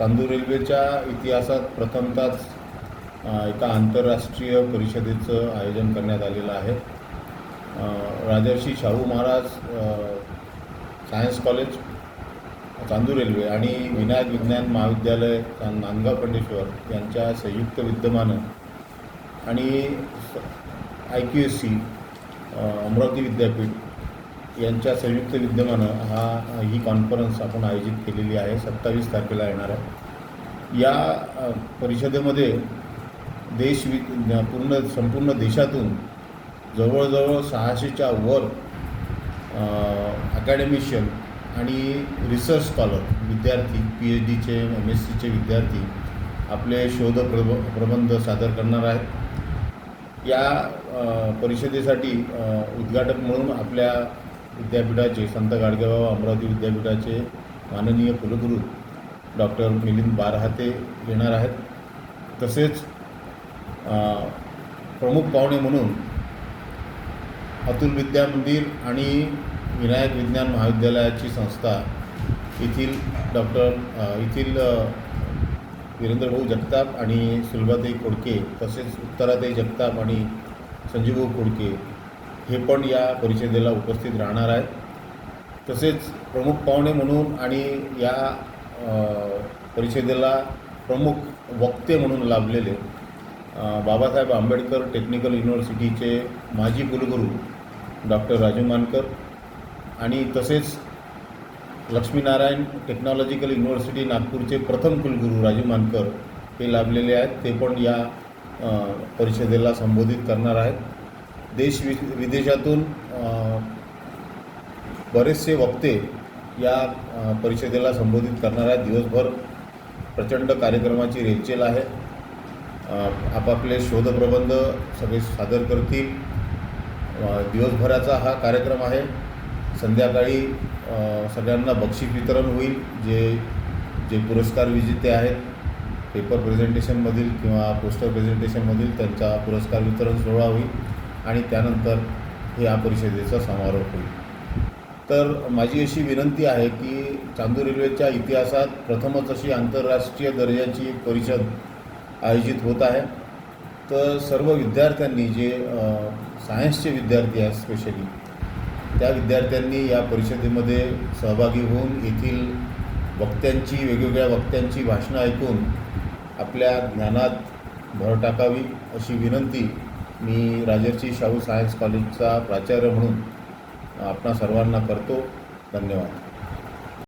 तांदूळ रेल्वेच्या इतिहासात प्रथमतच एका आंतरराष्ट्रीय परिषदेचं आयोजन करण्यात आलेलं आहे. Rajarshi Shahu Maharaj science college Chandur railway आणि विनायक विज्ञान महाविद्यालय नांदगाव पंडेश्वर यांच्या संयुक्त विद्यमानं आणि I Q S C Amravati विद्यापीठ यांच्या संयुक्त विद्यमानं हा ही कॉन्फरन्स आपण आयोजित केलेली आहे सत्तावीस तारखेला येणार आहे. या परिषदेमध्ये देश वि पूर्ण संपूर्ण देशातून जवळजवळ सहाशेच्या वर अकॅडमिशियन आणि रिसर्च स्कॉलर विद्यार्थी पी एच डीचे एम एस सीचे विद्यार्थी आपले शोध प्रब प्रबंध सादर करणार आहेत. या परिषदेसाठी उद्घाटक म्हणून आपल्या विद्यापीठाचे संत गाडगेबाबा अमरावती विद्यापीठाचे माननीय कुलगुरू डॉक्टर मिलिंद बारहाते येणार आहेत. तसेच प्रमुख पाहुणे म्हणून अतुल विद्या मंदिर आणि विनायक विज्ञान महाविद्यालयाची संस्था येथील डॉक्टर येथील वीरेंद्रभाऊ जगताप आणि सुलभाताई खोडके तसेच उत्तराताई जगताप आणि संजीवभाऊ खोडके हे पण या परिषदेला उपस्थित राहणार आहेत. तसेच प्रमुख पाहुणे म्हणून आणि या परिषदेला प्रमुख वक्ते म्हणून लाभलेले बाबासाहेब आंबेडकर टेक्निकल युनिव्हर्सिटीचे माजी कुलगुरू डॉक्टर राजू मानकर आणि तसेच लक्ष्मीनारायण टेक्नॉलॉजिकल युनिव्हर्सिटी नागपूरचे प्रथम कुलगुरू राजू मानकर हे लाभलेले आहेत. ते पण या परिषदेला संबोधित करणार आहेत. देश वि विदेशातून बरेचसे वक्ते या परिषदेला संबोधित करणार आहेत. दिवसभर प्रचंड कार्यक्रमाची रेलचेल आहे. आपापले शोधप्रबंध सगळे सादर करतील. दिवसभराचा हा कार्यक्रम आहे. संध्याकाळी सगळ्यांना बक्षीस वितरण होईल जे जे पुरस्कार विजेते आहेत. पेपर प्रेझेंटेशनमधील किंवा पोस्टर प्रेझेंटेशनमधील त्यांचा पुरस्कार वितरण सोहळा होईल. आणि त्यानंतर हे या परिषदेचा समारोप होईल. तर माझी अशी विनंती आहे की चांदूर रेल्वेच्या इतिहासात प्रथमच अशी आंतरराष्ट्रीय दर्जाची एक परिषद आयोजित होत आहे. तर सर्व विद्यार्थ्यांनी जे सायन्सचे विद्यार्थी आहेत स्पेशली त्या विद्यार्थ्यांनी या परिषदेमध्ये सहभागी होऊन येथील वक्त्यांची वेगवेगळ्या वक्त्यांची भाषणं ऐकून आपल्या ज्ञानात भर टाकावी अशी विनंती मी राजर्षी शाहू सायन्स कॉलेजचा प्राचार्य म्हणून आपणा सर्वांना करतो. धन्यवाद.